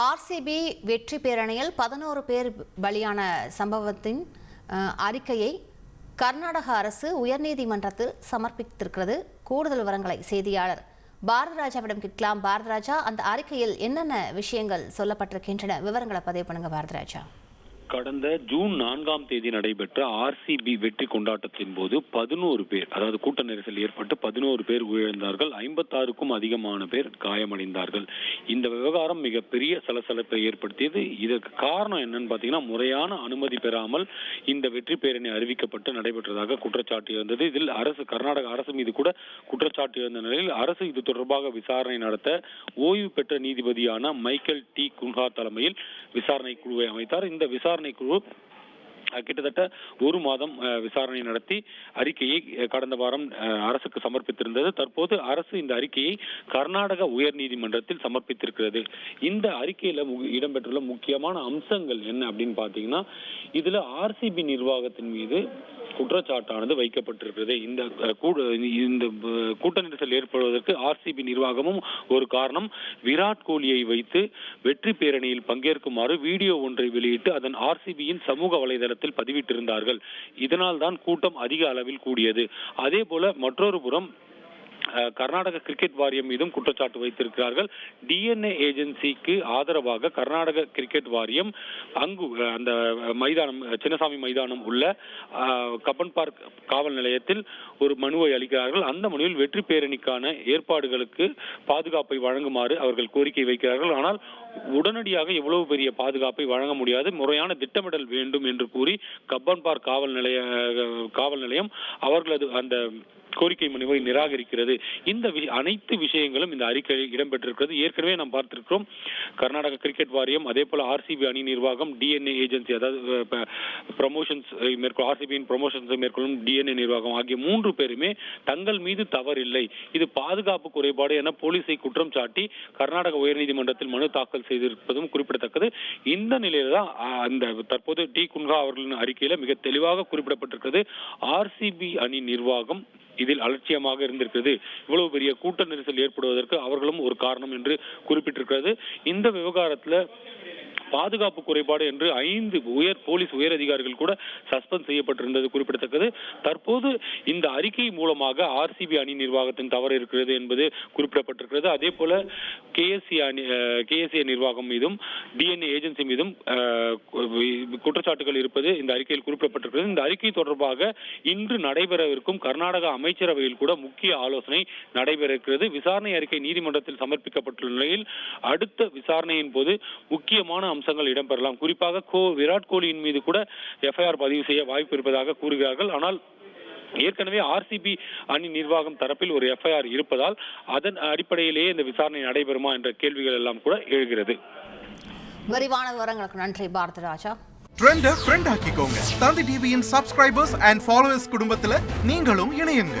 RCB வெற்றி பேரணியில் பதினோரு பேர் பலியான சம்பவத்தின் அறிக்கையை கர்நாடக அரசு உயர்நீதிமன்றத்தில் சமர்ப்பித்திருக்கிறது. கூடுதல் விவரங்களை செய்தியாளர் பாரதராஜாவிடம் கேட்கலாம். பாரதராஜா அந்த அறிக்கையில் என்னென்ன விஷயங்கள் சொல்லப்பட்டிருக்கின்றன? விவரங்களை பதிவு பண்ணுங்க பாரதராஜா. கடந்த ஜூன் நான்காம் தேதி நடைபெற்ற ஆர்சிபி வெற்றி கொண்டாட்டத்தின் போது பதினோரு பேர் அதாவது கூட்ட நெரிசல் ஏற்பட்டு பதினோரு பேர் உயிரிழந்தார்கள். ஐம்பத்தாறுக்கும் அதிகமான பேர் காயமடைந்தார்கள். இந்த விவகாரம் மிகப்பெரிய சலசலப்பை ஏற்படுத்தியது. இதற்கு காரணம் என்னன்னு பார்த்தீங்கன்னா முறையான அனுமதி பெறாமல் இந்த வெற்றி பேரணி அறிவிக்கப்பட்டு நடைபெற்றதாக குற்றச்சாட்டு இருந்தது. இதில் அரசு கர்நாடக அரசு மீது கூட குற்றச்சாட்டு இருந்த நிலையில் அரசு இது தொடர்பாக விசாரணை நடத்த ஓய்வு பெற்ற நீதிபதியான மைக்கேல் டி குன்ஹா தலைமையில் விசாரணை குழுவை அமைத்தார். இந்த விசாரணை குழு கிட்டத்தட்ட ஒரு மாதம் விசாரணை நடத்தி அறிக்கையை கடந்த வாரம் அரசுக்கு சமர்ப்பித்திருந்தது. தற்போது அரசு இந்த அறிக்கையை கர்நாடக உயர்நீதிமன்றத்தில் சமர்ப்பித்திருக்கிறது. இந்த அறிக்கையில் இடம்பெற்றுள்ள முக்கியமான அம்சங்கள் என்ன அப்படின்னு பார்த்தீங்கன்னா இதுல ஆர்சிபி நிர்வாகத்தின் மீது குற்றச்சாட்டானது வைக்கப்பட்டிருக்கிறது. இந்த இந்த கூட்ட நெரிசல் ஏற்படுவதற்கு ஆர்சிபி நிர்வாகமும் ஒரு காரணம். விராட் கோலியை வைத்து வெற்றி பேரணியில் பங்கேற்குமாறு வீடியோ ஒன்றை வெளியிட்டு அதன் ஆர்சிபியின் சமூக வலைதளத்தில் பதிவிட்டிருந்தார்கள். இதனால் தான் கூட்டம் அதிக அளவில் கூடியது. அதே போல மற்றொரு புறம் கர்நாடக கிரிக்கெட் வாரியம் மீதும் குற்றச்சாட்டு வைத்திருக்கிறார்கள். டிஎன்ஏ ஏஜென்சிக்கு ஆதரவாக கர்நாடக கிரிக்கெட் வாரியம் அங்கு அந்த மைதானம் சின்னசாமி மைதானம் உள்ள கப்பன் பார்க் காவல் நிலையத்தில் ஒரு மனுவை அளிக்கிறார்கள். அந்த மனுவில் வெற்றி பேரணிக்கான ஏற்பாடுகளுக்கு பாதுகாப்பை வழங்குமாறு அவர்கள் கோரிக்கை வைக்கிறார்கள். ஆனால் உடனடியாக எவ்வளவு பெரிய பாதுகாப்பை வழங்க முடியாது. முறையான திட்டமிடல் வேண்டும் என்று கூறி கப்பன் பார்க் காவல் நிலைய காவல் நிலையம் அவர்களது அந்த கோரிக்கை மனுவை நிராகரிக்கிறது. இந்த வி- அனைத்து விஷயங்களும் இந்த அறிக்கையில் இடம்பெற்றிருக்கிறது. ஏற்கனவே நாம் பார்த்திருக்கிறோம் கர்நாடக கிரிக்கெட் வாரியம் அதே போல ஆர்சிபி அணி நிர்வாகம் டிஎன்ஏ ஏஜென்சி அதாவது ப்ரமோஷன்ஸ் மேற்கொள் ஆர்சிபியின் ப்ரமோஷன்ஸை மேற்கொள்ளும் டிஎன்ஏ நிர்வாகம் ஆகிய மூன்று பேருமே தங்கள் மீது தவறில்லை. இது பாதுகாப்பு குறைபாடு என போலீஸை குற்றம் சாட்டி கர்நாடக உயர்நீதிமன்றத்தில் மனு தாக்கல் செய்திருப்பதும் குறிப்பிடத்தக்கது. இந்த நிலையில தான் அந்த தற்போது டி குன்ஹா அவர்களின் அறிக்கையில் மிக தெளிவாக குறிப்பிடப்பட்டிருக்கிறது. ஆர்சிபி அணி நிர்வாகம் இதில் அலட்சியமாக இருந்திருக்கிறது. இவ்வளவு பெரிய கூட்ட நெரிசல் ஏற்படுவதற்கு அவர்களும் ஒரு காரணம் என்று குறிப்பிட்டிருக்கிறது. இந்த விவகாரத்துல பாதுகாப்பு குறைபாடு என்று ஐந்து உயர் போலீஸ் உயர் அதிகாரிகள் கூட சஸ்பெண்ட் செய்யப்பட்டிருந்தது குறிப்பிடத்தக்கது. தற்போது இந்த அறிக்கை மூலமாக ஆர்சிபி அணி நிர்வாகத்தின் தவறு இருக்கிறது என்பது குறிப்பிடப்பட்டிருக்கிறது. அதே போல கேஎஸ்சி அணி கேஎஸ்சி நிர்வாகம் மீதும் டிஎன்ஏ ஏஜென்சி மீதும் கு- குற்றச்சாட்டுகள் இருப்பது இந்த அறிக்கையில் குறிப்பிடப்பட்டிருக்கிறது. இந்த அறிக்கை தொடர்பாக இன்று நடைபெறவிருக்கும் கர்நாடக அமைச்சரவையில் கூட முக்கிய ஆலோசனை நடைபெற இருக்கிறது விசாரணை அறிக்கை நீதிமன்றத்தில் சமர்ப்பிக்கப்பட்டுள்ள நிலையில் அடுத்த விசாரணையின் போது முக்கியமான அம்சங்கள் இடம்பெறலாம். குறிப்பாக கோ விராட் கோலியின் மீது கூட எஃப்ஐஆர் பதிவு செய்ய வாய்ப்பு இருப்பதாக கூறுகிறார்கள். ஆனால் ஏற்கனவே ஆர்சிபி அணி நிர்வாகம் தரப்பில் ஒரு எஃப்ஐஆர் இருப்பதால் அதன் அடிப்படையிலேயே இந்த விசாரணை நடைபெறுமா என்ற கேள்விகள் எல்லாம் கூட எழுகிறது. விரிவான விவரங்களுக்கு நன்றி பாரதராஜா ட்ரெண்ட ஃப்ரெண்ட் ஆக்கிக்கோங்க. தந்தி டிவியின் சப்ஸ்கிரைபர்ஸ் அண்ட் ஃபாலோவர்ஸ் குடும்பத்துல நீங்களும் இணையுங்க.